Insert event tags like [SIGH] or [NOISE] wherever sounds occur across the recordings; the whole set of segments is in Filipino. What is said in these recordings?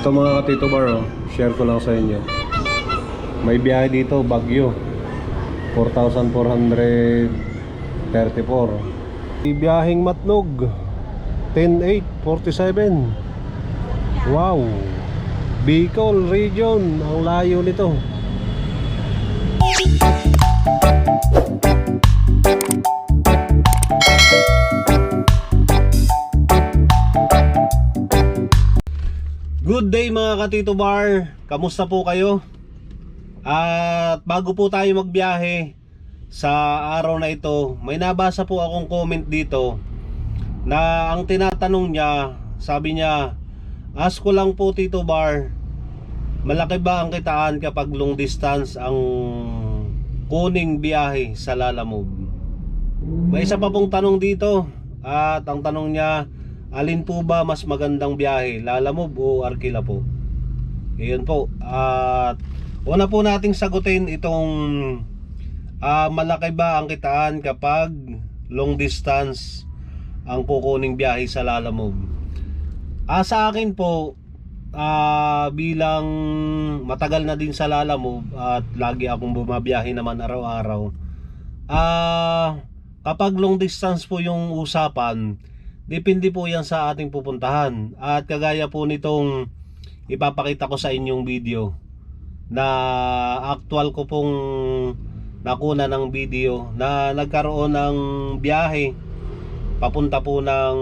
Ito mga katito bar, oh. share ko lang sa inyo. May biyahe dito, Bagyo. 4,434. May biyaheng Matnog. 10,847. Wow! Bicol Region, ang layo nito. Good day mga katito bar, kamusta po kayo? At bago po tayo magbiyahe sa araw na ito, may nabasa po akong comment dito na ang tinatanong niya, sabi niya, ask ko lang po Tito Bar, malaki ba ang kitaan kapag long distance ang kuning biyahe sa Lalamove? May isa pa pong tanong dito at ang tanong niya, alin po ba mas magandang biyahe, Lalamove o Arkila po? Iyon po. At una po nating sagutin itong ah, malaki ba ang kitaan kapag long distance ang kukuning biyahe sa Lalamove? Ah, sa akin po, ah, bilang matagal na din sa Lalamove at lagi akong bumabiyahe naman araw-araw. Ah, kapag long distance po yung usapan, depende po yan sa ating pupuntahan. At kagaya po nitong ipapakita ko sa inyong video na actual ko pong nakuna ng video na nagkaroon ng biyahe papunta po ng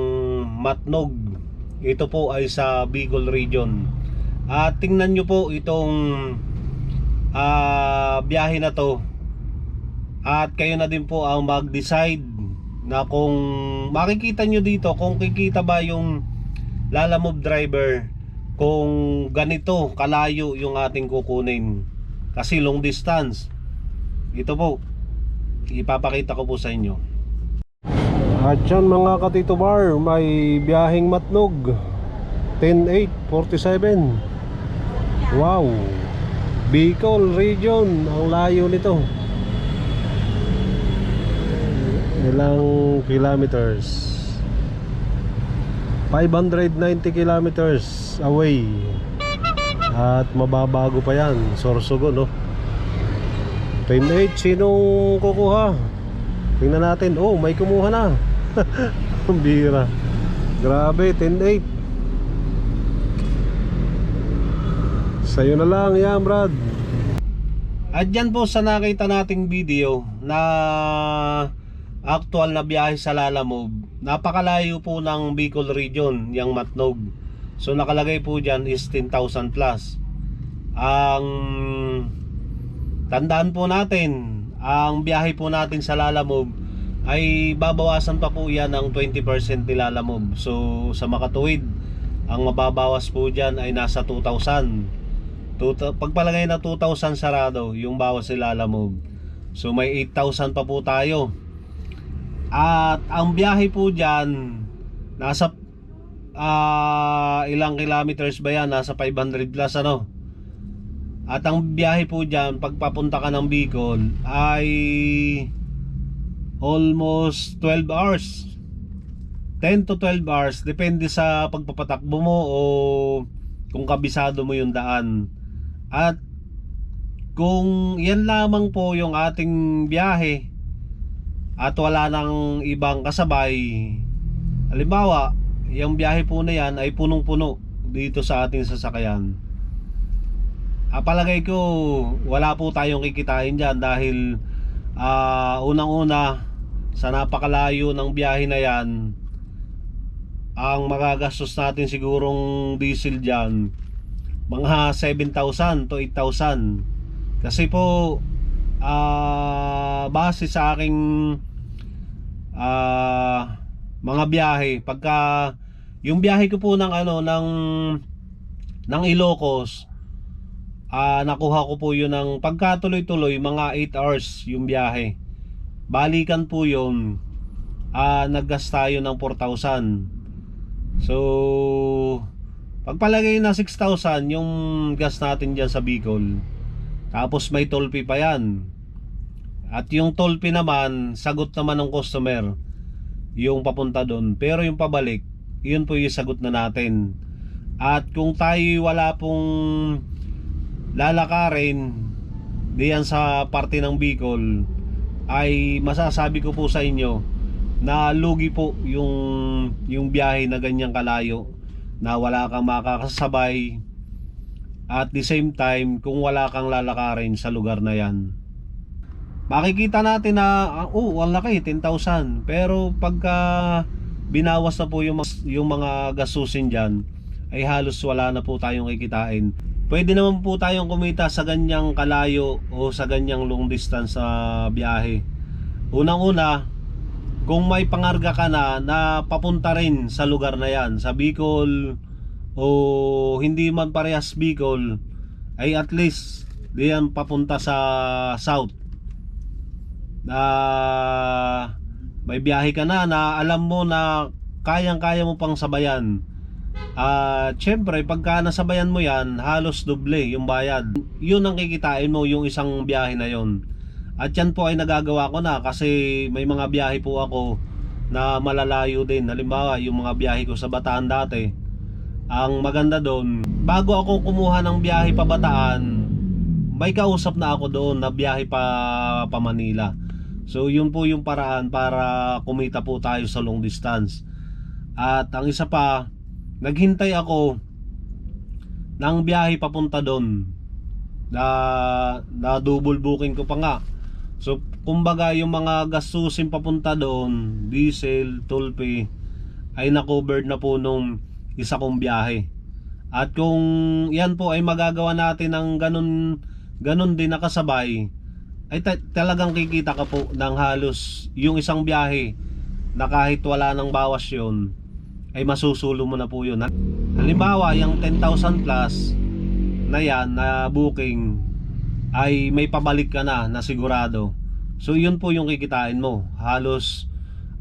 Matnog. Ito po ay sa Bicol region. At tingnan nyo po itong ah, biyahe na to. At kayo na din po ang mag-decide na kung makikita nyo dito kung kikita ba yung Lalamove driver kung ganito kalayo yung ating kukunin. Kasi long distance. Ito po ipapakita ko po sa inyo. At yan mga katito bar may biyaheng matnog. 10847 wow. Bicol region ang layo nito ilang kilometers? 590 kilometers away. At mababago pa yan. Sorsogon no? 10-8 sinong kukuha? Tingnan natin. Oh may kumuha na. [LAUGHS] Ang bira. Grabe 10-8 sa'yo na lang yan brad. At dyan po sa nakita nating video na actual na biyahe sa Lalamove. Napakalayo po ng Bicol region yung Matnog. So nakalagay po dyan is 10,000 plus. Ang tandaan po natin ang biyahe po natin sa Lalamove ay babawasan pa po yan ng 20% ni Lalamove. So sa makatuwid ang mababawas po dyan ay nasa 2,000 Tuta- pagpalagay na 2,000 sarado yung bawas ni Lalamove. So may 8,000 pa po tayo at ang biyahe po dyan, nasa ah, ilang kilometers ba yan? Nasa 500 plus ano? At ang biyahe po dyan, pagpapunta ka ng Bicol, ay almost 12 hours. 10 to 12 hours, depende sa pagpapatakbo mo o kung kabisado mo yung daan. At kung yan lamang po yung ating biyahe, at wala nang ibang kasabay. Halimbawa yung biyahe po na yan ay punong-puno dito sa ating sasakyan. Ah, palagay ko wala po tayong kikitain dyan dahil ah, unang-una sa napakalayo ng biyahe na yan ang magagastos natin sigurong diesel dyan mga 7,000 to 8,000 kasi po ah base sa aking ah mga biyahe pagka yung biyahe ko po ng ano ng ng Ilocos ah nakuha ko po yun ng pagkatuloy-tuloy mga 8 hours yung biyahe. Balikan po yun ah naggas tayo ng 4,000 so pagpalagay na 6,000 yung gas natin dyan sa Bicol tapos may toll fee pa yan at yung toll fee naman, sagot naman ng customer yung papunta doon. Pero yung pabalik, yun po yung sagot na natin. At kung tayo wala pong lalakarin diyan sa parte ng Bicol ay masasabi ko po sa inyo na lugi po yung yung biyahe na ganyang kalayo na wala kang makakasabay at the same time kung wala kang lalakarin sa lugar na yan makikita natin na ah, oh ang laki 10,000 pero pagka binawas na po yung, yung mga gastusin dyan ay halos wala na po tayong kikitain. Pwede naman po tayong kumita sa ganyang kalayo o sa ganyang long distance sa biyahe. Unang una kung may pangarga ka na na papunta rin sa lugar na yan sa Bicol o hindi man parehas Bicol ay at least diyan papunta sa south na may biyahe ka na na alam mo na kayang-kaya mo pang sabayan. At syempre, pagka nasabayan mo yan, halos doble yung bayad. Yun ang kikitain mo yung isang biyahe na yon. At yan po ay nagagawa ko na kasi may mga biyahe po ako na malalayo din. Halimbawa, yung mga biyahe ko sa Bataan dati. Ang maganda doon, bago ako kumuha ng biyahe pa Bataan, may kausap na ako doon na biyahe pa, pa Manila. So yun po yung paraan para kumita po tayo sa long distance. At ang isa pa, naghintay ako ng biyahe papunta doon. Na, na double booking ko pa nga. So kumbaga yung mga gastusin papunta doon, diesel, toll fee, ay na-covered na po nung isa kong biyahe. At kung yan po ay magagawa natin ng ganun, ganun din nakasabay, ay ta- talagang kikita ka po ng halos yung isang biyahe na kahit wala nang bawas yun ay masusulo mo na po yun. Halimbawa yung 10,000 plus na yan na booking ay may pabalik ka na na sigurado. So yun po yung kikitain mo. Halos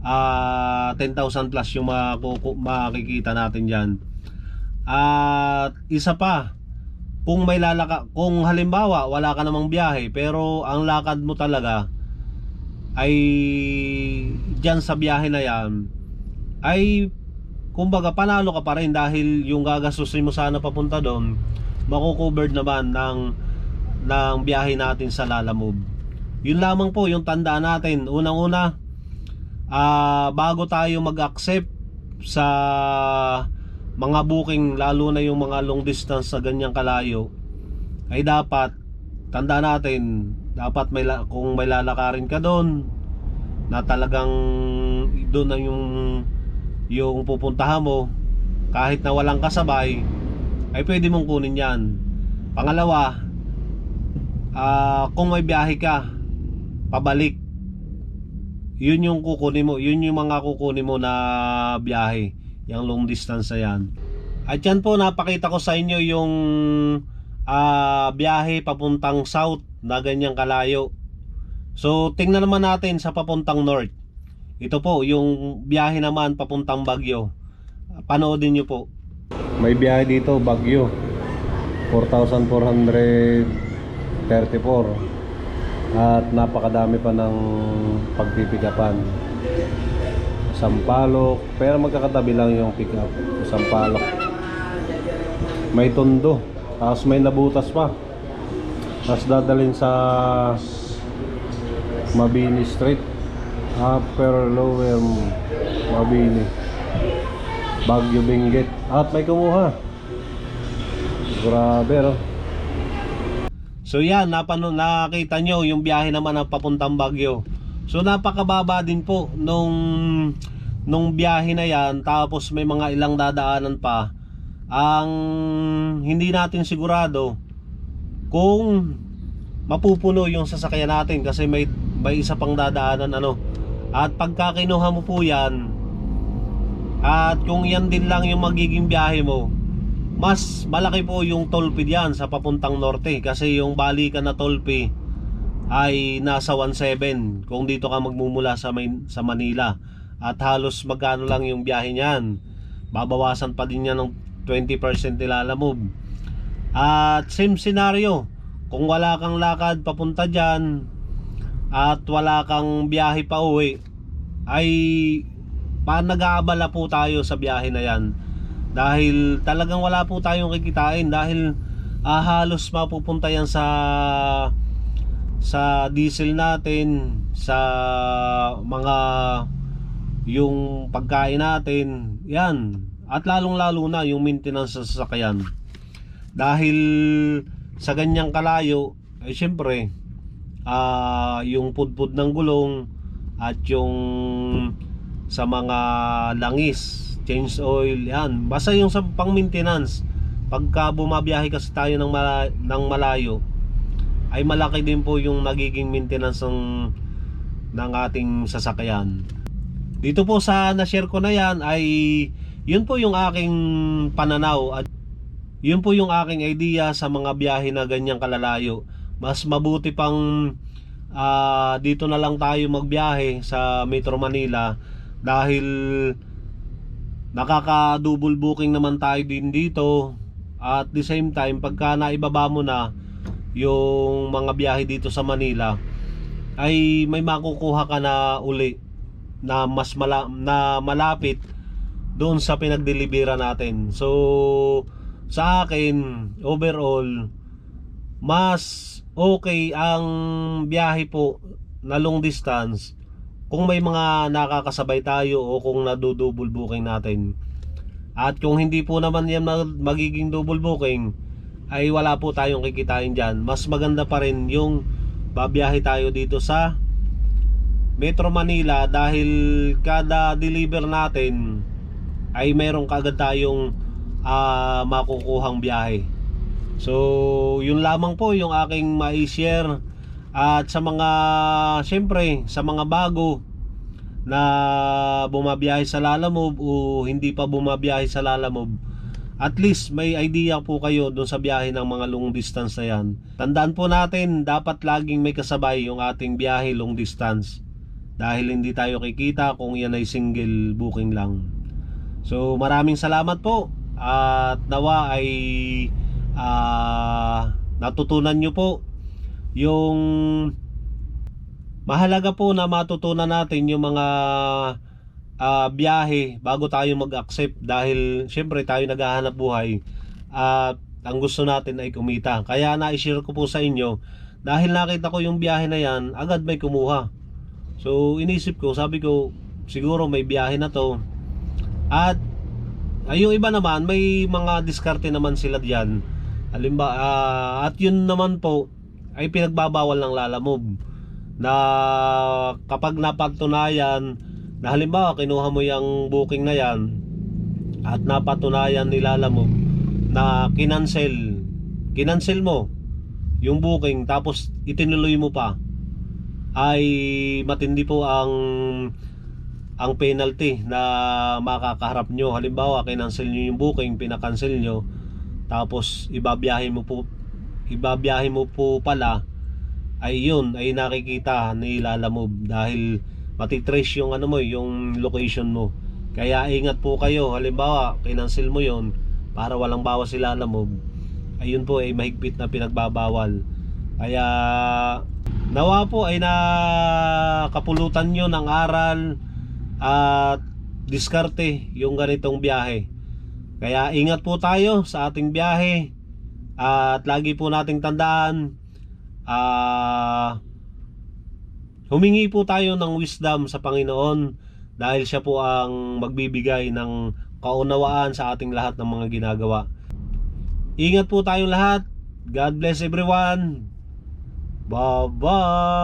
ah 10,000 plus yung makikita natin dyan at isa pa kung may lalaka kung halimbawa wala ka namang biyahe pero ang lakad mo talaga ay diyan sa biyahe na yan ay kumbaga panalo ka pa rin dahil yung gagastusin mo sana papunta doon mako-covered naman ng ng biyahe natin sa Lalamove. Yun lamang po yung tandaan natin. Unang-una ah bago tayo mag-accept sa mga booking lalo na yung mga long distance sa ganyang kalayo ay dapat tanda natin dapat may kung may lalakarin ka doon na talagang doon na yung yung pupuntahan mo kahit na walang kasabay ay pwede mong kunin yan. Pangalawa ah kung may biyahe ka pabalik yun yung kukunin mo yun yung mga kukunin mo na biyahe. Yung long distance yan. At yan po napakita ko sa inyo yung ah, biyahe papuntang south na ganyang kalayo. So tingnan naman natin sa papuntang north. Ito po yung biyahe naman papuntang Bagyo panoodin nyo po. May biyahe dito Bagyo 4,434 at napakadami pa ng pagpipikapan Sampalok pero magkakatabi lang yung pick up Sampalok. May tondo tapos may nabutas pa. Tapos dadalhin sa Mabini Street. Upper lower Mabini. Baguio Benguet. At may kumuha. Grabe no So yan, napano, nakita nyo yung biyahe naman ng papuntang Baguio. So napakababa din po nung nung biyahe na yan tapos may mga ilang dadaanan pa. Ang hindi natin sigurado kung mapupuno yung sasakyan natin kasi may may isa pang dadaanan ano. At pagka kinuha mo po yan at kung yan din lang yung magiging biyahe mo, mas malaki po yung fee diyan sa papuntang norte kasi yung balikan na fee ay nasa 1.7 kung dito ka magmumula sa Main, sa Manila. At halos magkano lang yung biyahe niyan. Babawasan pa din yan ng 20% nilalamove. At same scenario kung wala kang lakad papunta diyan at wala kang biyahe pa uwi ay pa nag-aabala po tayo sa biyahe na yan Dahil talagang wala po tayong kikitain dahil ah, halos mapupunta yan sa sa diesel natin, sa mga yung pagkain natin, yan. At lalong-lalo na yung maintenance sa sasakyan. Dahil sa ganyang kalayo, ay syempre, ah yung pudpud ng gulong at yung sa mga langis, change oil, yan. Basta yung sa pang maintenance, pagka bumabiyahe kasi tayo ng, mala- ng malayo, ay malaki din po yung nagiging maintenance ng, ng ating sasakyan. Dito po sa na-share ko na yan ay yun po yung aking pananaw at yun po yung aking idea sa mga biyahe na ganyang kalalayo. Mas mabuti pang ah, dito na lang tayo magbiyahe sa Metro Manila dahil nakaka-double booking naman tayo din dito at the same time pagka naibaba mo na yung mga biyahe dito sa Manila ay may makukuha ka na uli na mas mala, na malapit doon sa pinagdelibera natin. So sa akin overall mas okay ang biyahe po na long distance kung may mga nakakasabay tayo o kung nadudouble booking natin. At kung hindi po naman yan mag- magiging double booking, ay wala po tayong kikitain dyan. Mas maganda pa rin yung babiyahe tayo dito sa Metro Manila dahil kada deliver natin ay meron kagad tayong ah, makukuhang biyahe. So, yun lamang po yung aking ma-share at sa mga syempre sa mga bago na bumabiyahe sa Lalamove o hindi pa bumabiyahe sa Lalamove at least may idea po kayo doon sa biyahe ng mga long distance na yan. Tandaan po natin, dapat laging may kasabay yung ating biyahe long distance. Dahil hindi tayo kikita kung yan ay single booking lang. So maraming salamat po at nawa ay ah, natutunan nyo po yung mahalaga po na matutunan natin yung mga ah, biyahe bago tayo mag-accept dahil syempre tayo naghahanap buhay at ang gusto natin ay kumita. Kaya na-share ko po sa inyo dahil nakita ko yung biyahe na yan, agad may kumuha. So inisip ko, sabi ko siguro may biyahe na to. At ay, yung iba naman may mga diskarte naman sila diyan. Halimbawa ah, at yun naman po ay pinagbabawal ng lalamove na kapag napatunayan na halimbawa kinuha mo yung booking na yan at napatunayan ni Lalamove na kinansel kinansel mo yung booking tapos itinuloy mo pa ay matindi po ang ang penalty na makakaharap nyo. Halimbawa kinansel nyo yung booking pinakansel nyo tapos ibabiyahe mo po ibabiyahe mo po pala ay yun ay nakikita ni Lalamove dahil matitrace yung ano mo yung location mo. Kaya ingat po kayo. Halimbawa kinansel mo yon para walang bawas si Lalamove ayun po ay mahigpit na pinagbabawal. Kaya nawa po ay nakapulutan nyo ng aral at diskarte yung ganitong biyahe. Kaya ingat po tayo sa ating biyahe at lagi po nating tandaan ah humingi po tayo ng wisdom sa Panginoon dahil siya po ang magbibigay ng kaunawaan sa ating lahat ng mga ginagawa. Ingat po tayong lahat. God bless everyone. Bye-bye.